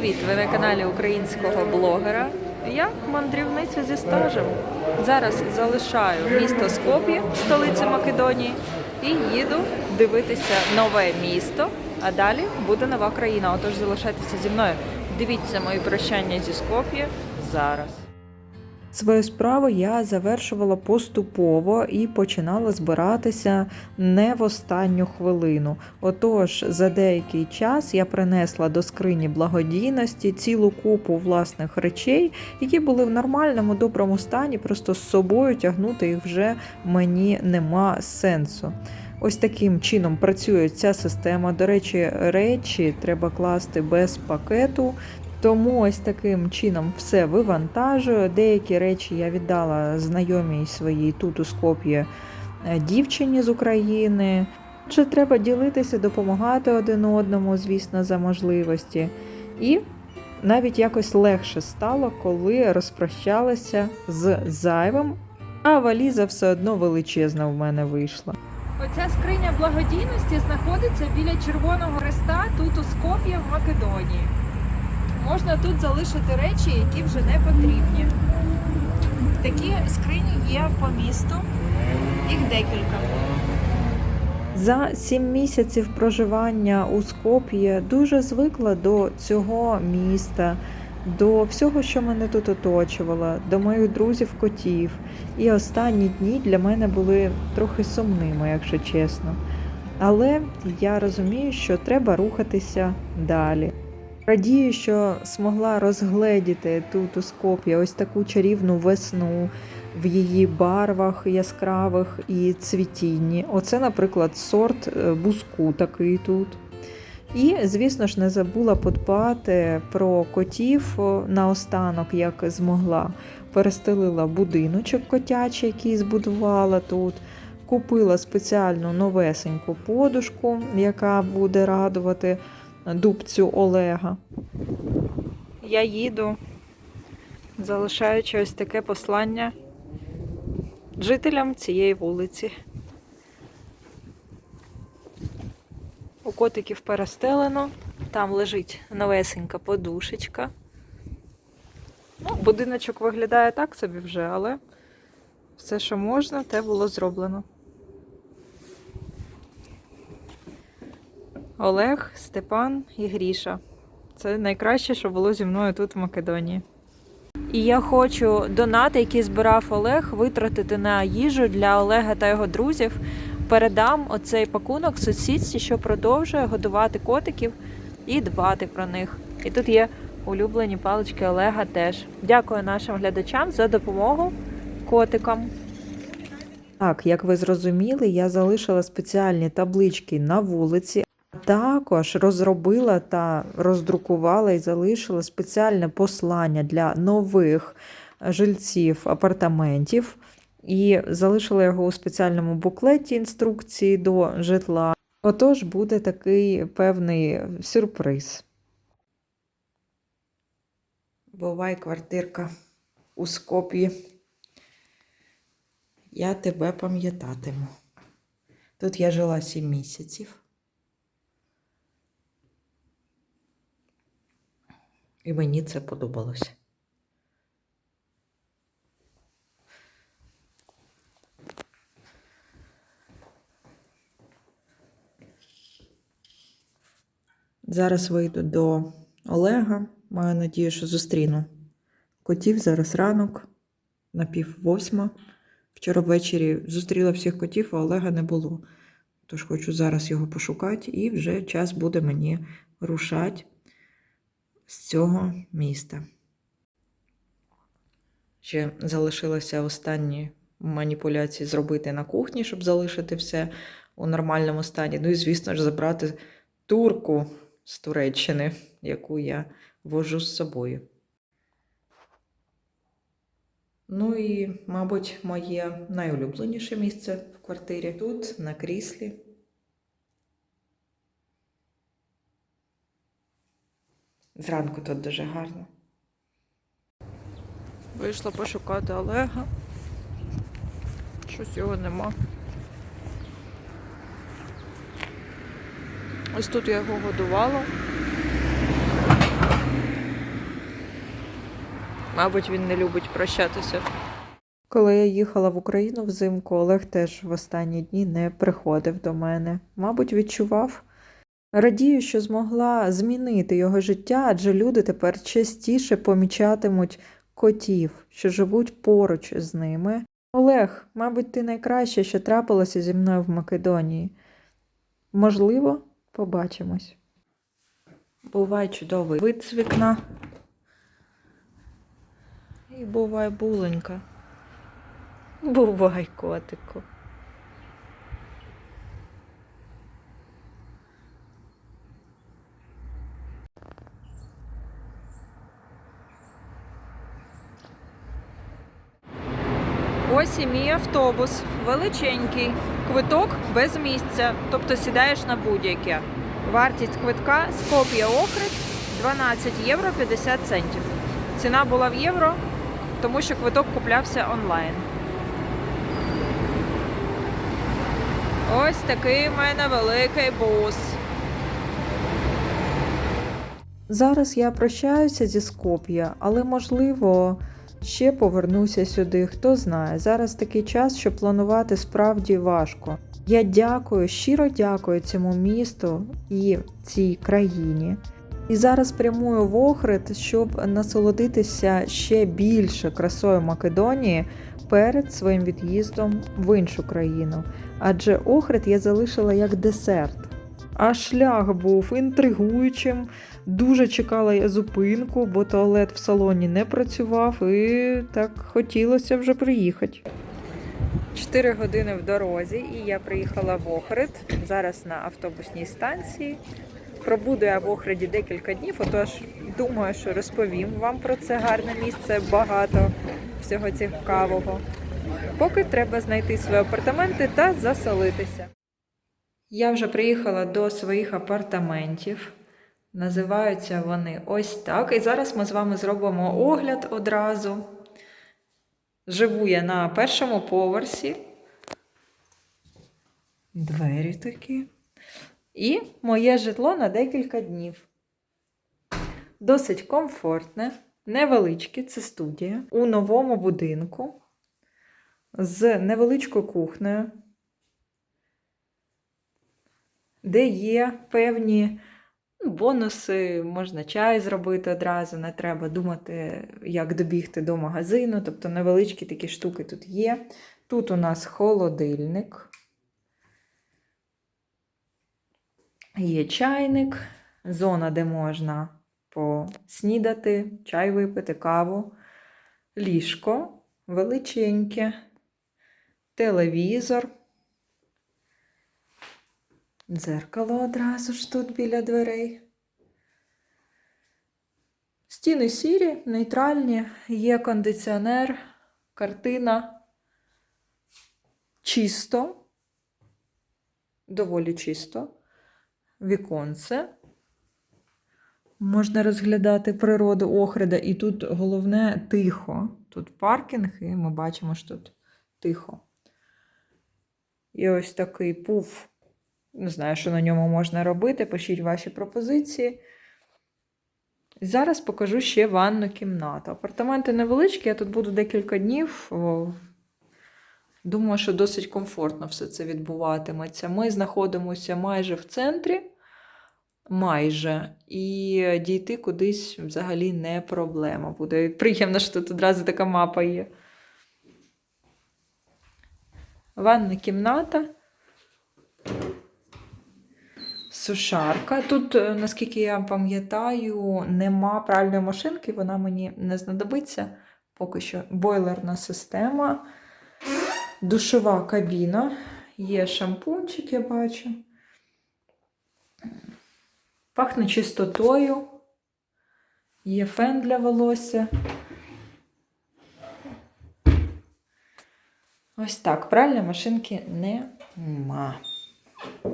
привіт! Ви на каналі українського блогера. Я мандрівниця зі стажем. Зараз залишаю місто Скоп'є, столиці Македонії, і їду дивитися нове місто. А далі буде нова країна. Отож залишайтеся зі мною. Дивіться мої прощання зі Скоп'є зараз. Свою справу я завершувала поступово і починала збиратися не в останню хвилину. Отож, за деякий час я принесла до скрині благодійності цілу купу власних речей, які були в нормальному доброму стані, просто з собою тягнути їх вже мені нема сенсу. Ось таким чином працює ця система. До речі, речі треба класти без пакету. Тому ось таким чином все вивантажую. Деякі речі я віддала знайомій своїй тут у Скоп'ї е, дівчині з України. Чи треба ділитися, допомагати один одному, звісно, за можливості. І навіть якось легше стало, коли розпрощалася з зайвим, а валіза все одно величезна в мене вийшла. Оця скриня благодійності знаходиться біля Червоного Хреста тут у Скоп'ї в Македонії. Можна тут залишити речі, які вже не потрібні. Такі скрині є по місту, їх декілька. За сім місяців проживання у Скоп'є дуже звикла до цього міста, до всього, що мене тут оточувало, до моїх друзів котів. І останні дні для мене були трохи сумними, якщо чесно. Але я розумію, що треба рухатися далі. Радію, що змогла розгледіти тут у Скоп'ї ось таку чарівну весну в її барвах яскравих і цвітінні. Оце, наприклад, сорт е, буску такий тут. І, звісно ж, не забула подбати про котів наостанок, як змогла. Перестелила будиночок котячий, який збудувала тут. Купила спеціальну новесеньку подушку, яка буде радувати дубцю Олега. Я їду, залишаючи ось таке послання жителям цієї вулиці. У котиків перестелено, там лежить новесенька подушечка. Ну, будиночок виглядає так собі вже, але все, що можна, те було зроблено. Олег, Степан і Гріша. Це найкраще, що було зі мною тут в Македонії. І я хочу донати, які збирав Олег, витратити на їжу для Олега та його друзів. Передам оцей пакунок сусідці, що продовжує годувати котиків і дбати про них. І тут є улюблені палички Олега теж. Дякую нашим глядачам за допомогу котикам. Так, як ви зрозуміли, я залишила спеціальні таблички на вулиці, також розробила та роздрукувала і залишила спеціальне послання для нових жильців апартаментів. І залишила його у спеціальному буклеті інструкції до житла. Отож, буде такий певний сюрприз. Бувай, квартирка у Скоп'ї. Я тебе пам'ятатиму. Тут я жила сім місяців. І мені це подобалося. Зараз вийду до Олега. Маю надію, що зустріну котів. Зараз ранок, на пів восьма. Вчора ввечері зустріла всіх котів, а Олега не було. Тож хочу зараз його пошукати, і вже час буде мені рушати з цього міста. Ще залишилося останні маніпуляції зробити на кухні, щоб залишити все у нормальному стані. Ну і, звісно ж, забрати турку з Туреччини, яку я вожу з собою. Ну і, мабуть, моє найулюбленіше місце в квартирі тут, на кріслі. Зранку тут дуже гарно. Вийшла пошукати Олега. Щось його нема. Ось тут я його годувала. Мабуть, він не любить прощатися. Коли я їхала в Україну взимку, Олег теж в останні дні не приходив до мене. Мабуть, відчував. Радію, що змогла змінити його життя, адже люди тепер частіше помічатимуть котів, що живуть поруч з ними. Олег, мабуть, ти найкраще, що трапилося зі мною в Македонії. Можливо, побачимось. Бувай чудовий вид з вікна. І бувай буленька. Бувай, котику. Ось і мій автобус, величенький, квиток без місця, тобто сідаєш на будь-яке. Вартість квитка Скоп'я Охрид 12 євро 50 центів. Ціна була в євро, тому що квиток куплявся онлайн. Ось такий в мене великий бус. Зараз я прощаюся зі Скоп'я, але можливо ще повернуся сюди. Хто знає. Зараз такий час, що планувати справді важко. Я дякую, щиро дякую цьому місту і цій країні. І зараз прямую в Охрид, щоб насолодитися ще більше красою Македонії перед своїм від'їздом в іншу країну. Адже Охрид я залишила як десерт. А шлях був інтригуючим. Дуже чекала я зупинку, бо туалет в салоні не працював, і так хотілося вже приїхати. Чотири години в дорозі, і я приїхала в Охрид. Зараз на автобусній станції. Пробуду я в Охриді декілька днів, отож думаю, що розповім вам про це гарне місце, багато всього цікавого. Поки треба знайти свої апартаменти та заселитися. Я вже приїхала до своїх апартаментів. Називаються вони ось так. І зараз ми з вами зробимо огляд одразу. Живу я на першому поверсі. Двері такі. І моє житло на декілька днів. Досить комфортне, невеличке, це студія. У новому будинку з невеличкою кухнею, де є певні бонуси, можна чай зробити одразу, не треба думати, як добігти до магазину. Тобто невеличкі такі штуки тут є. Тут у нас холодильник. Є чайник, зона, де можна поснідати, чай випити, каву, ліжко величеньке, телевізор, дзеркало одразу ж тут біля дверей. Стіни сірі, нейтральні, є кондиціонер, картина. Чисто, доволі чисто віконце. Можна розглядати природу Охрида, і тут головне тихо. Тут паркінг, і ми бачимо, що тут тихо. І ось такий пуф. Не знаю, що на ньому можна робити. Пишіть ваші пропозиції. Зараз покажу ще ванну кімнату. Апартаменти невеличкі, я тут буду декілька днів. Думаю, що досить комфортно все це відбуватиметься. Ми знаходимося майже в центрі, майже, і дійти кудись взагалі не проблема буде. Приємно, що тут одразу така мапа є. Ванна кімната. Сушарка. Тут, е, наскільки я пам'ятаю, нема пральної машинки, вона мені не знадобиться. Поки що бойлерна система. Душова кабіна. Є шампунчик, я бачу. Пахне чистотою. Є фен для волосся. Ось так. Пральної машинки нема.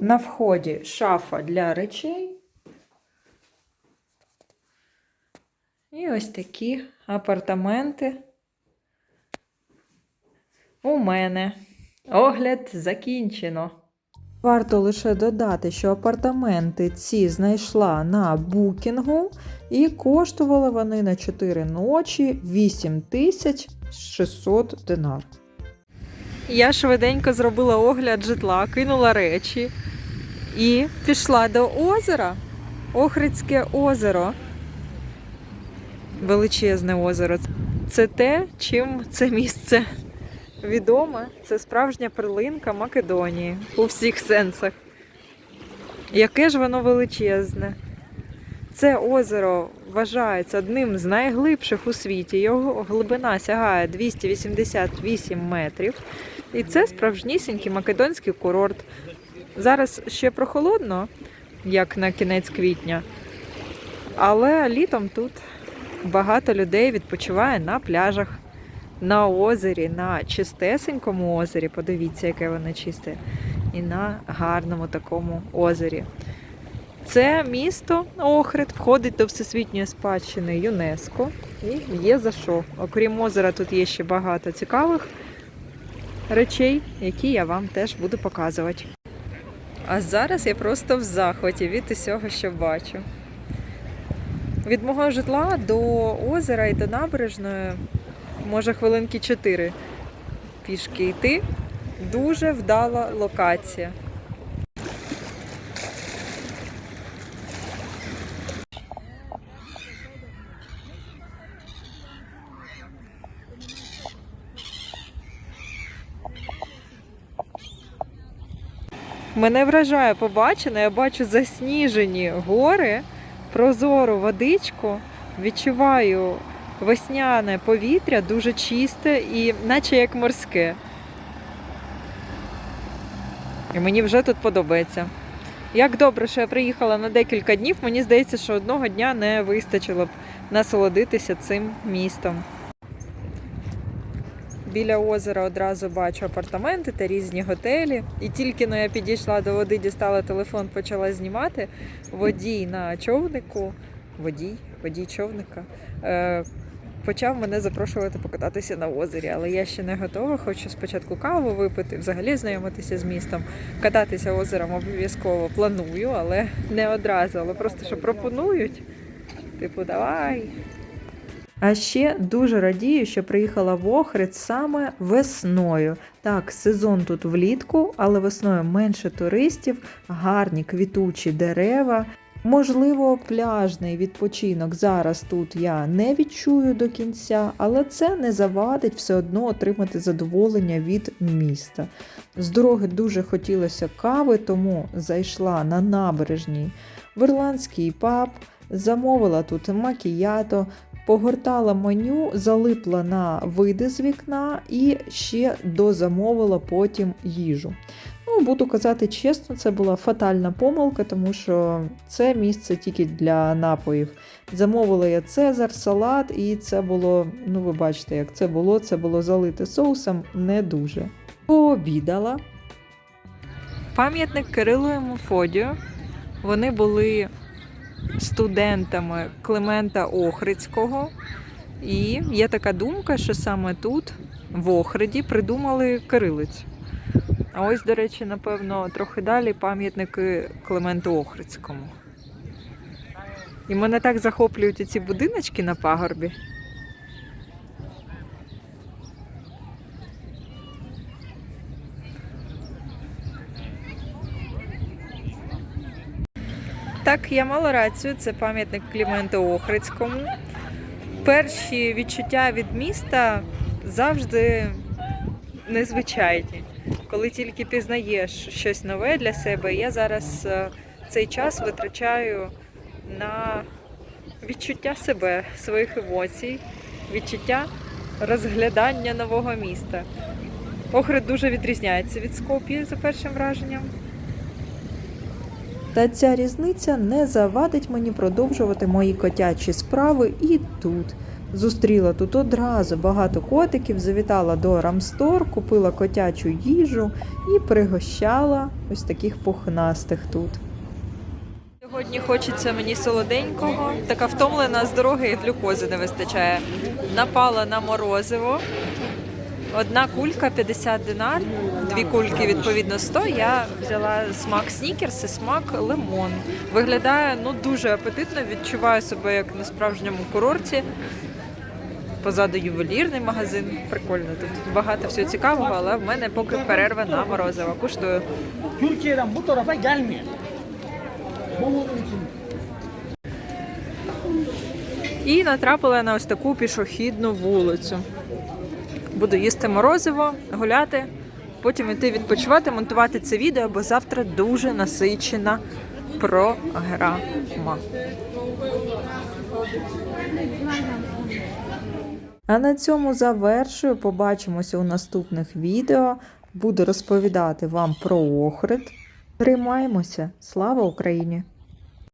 На вході шафа для речей. І ось такі апартаменти. У мене огляд закінчено. Варто лише додати, що апартаменти ці знайшла на букінгу, і коштували вони на 4 ночі 8600 динар. Я швиденько зробила огляд житла, кинула речі і пішла до озера. Охридське озеро. Величезне озеро. Це те, чим це місце відоме. Це справжня перлинка Македонії у всіх сенсах. Яке ж воно величезне. Це озеро вважається одним з найглибших у світі. Його глибина сягає 288 метрів. І це справжнісінький македонський курорт. Зараз ще прохолодно, як на кінець квітня. Але літом тут багато людей відпочиває на пляжах, на озері, на чистесенькому озері. Подивіться, яке воно чисте. І на гарному такому озері. Це місто Охрид входить до Всесвітньої спадщини ЮНЕСКО. І є за що. Окрім озера, тут є ще багато цікавих речей, які я вам теж буду показувати. А зараз я просто в захваті від усього, що бачу. Від мого житла до озера і до набережної може хвилинки 4 пішки йти. Дуже вдала локація. Мене вражає побачене, я бачу засніжені гори, прозору водичку, відчуваю весняне повітря, дуже чисте і наче як морське. І мені вже тут подобається. Як добре, що я приїхала на декілька днів, мені здається, що одного дня не вистачило б насолодитися цим містом. Біля озера одразу бачу апартаменти та різні готелі. І тільки но я підійшла до води, дістала телефон, почала знімати. Водій на човнику, водій, водій човника. Е, Почав мене запрошувати покататися на озері, але я ще не готова. Хочу спочатку каву випити, взагалі знайомитися з містом. Кататися озером обов'язково планую, але не одразу. Але просто що пропонують. Типу, давай, а ще дуже радію, що приїхала в Охрид саме весною. Так, сезон тут влітку, але весною менше туристів, гарні квітучі дерева. Можливо, пляжний відпочинок зараз тут я не відчую до кінця, але це не завадить все одно отримати задоволення від міста. З дороги дуже хотілося кави, тому зайшла на набережній в ірландський паб, замовила тут макіято, погортала меню, залипла на види з вікна і ще дозамовила потім їжу. Ну, буду казати чесно, це була фатальна помилка, тому що це місце тільки для напоїв. Замовила я цезар, салат, і це було, ну ви бачите, як це було, це було залите соусом не дуже. Пообідала. Пам'ятник Кирилу і Мефодію. Вони були студентами Климента Охрицького. І є така думка, що саме тут, в Охриді, придумали кирилицю. А ось, до речі, напевно, трохи далі пам'ятники Клименту Охрицькому. І мене так захоплюють ці будиночки на пагорбі. Так, я мала рацію, це пам'ятник Кліменту Охридському. Перші відчуття від міста завжди незвичайні. Коли тільки пізнаєш щось нове для себе, я зараз е, цей час витрачаю на відчуття себе, своїх емоцій, відчуття розглядання нового міста. Охрид дуже відрізняється від Скоп'ї за першим враженням. Та ця різниця не завадить мені продовжувати мої котячі справи і тут. Зустріла тут одразу багато котиків, завітала до Рамстор, купила котячу їжу і пригощала ось таких пухнастих тут. Сьогодні хочеться мені солоденького, така втомлена з дороги і глюкози не вистачає. Напала на морозиво. Одна кулька 50 динар, дві кульки відповідно 100. Я взяла смак снікерс і смак лимон. Виглядає ну дуже апетитно. Відчуваю себе як на справжньому курорті. Pozаду ювелірний магазин. Прикольно тут. Багато всього цікавого, але в мене поки перерва на морозиво. Куштую. І натрапила на ось таку пішохідну вулицю. Буду їсти морозиво, гуляти, потім йти відпочивати, монтувати це відео, бо завтра дуже насичена програма. А на цьому завершую. Побачимося у наступних відео. Буду розповідати вам про Охрид. Тримаємося. Слава Україні!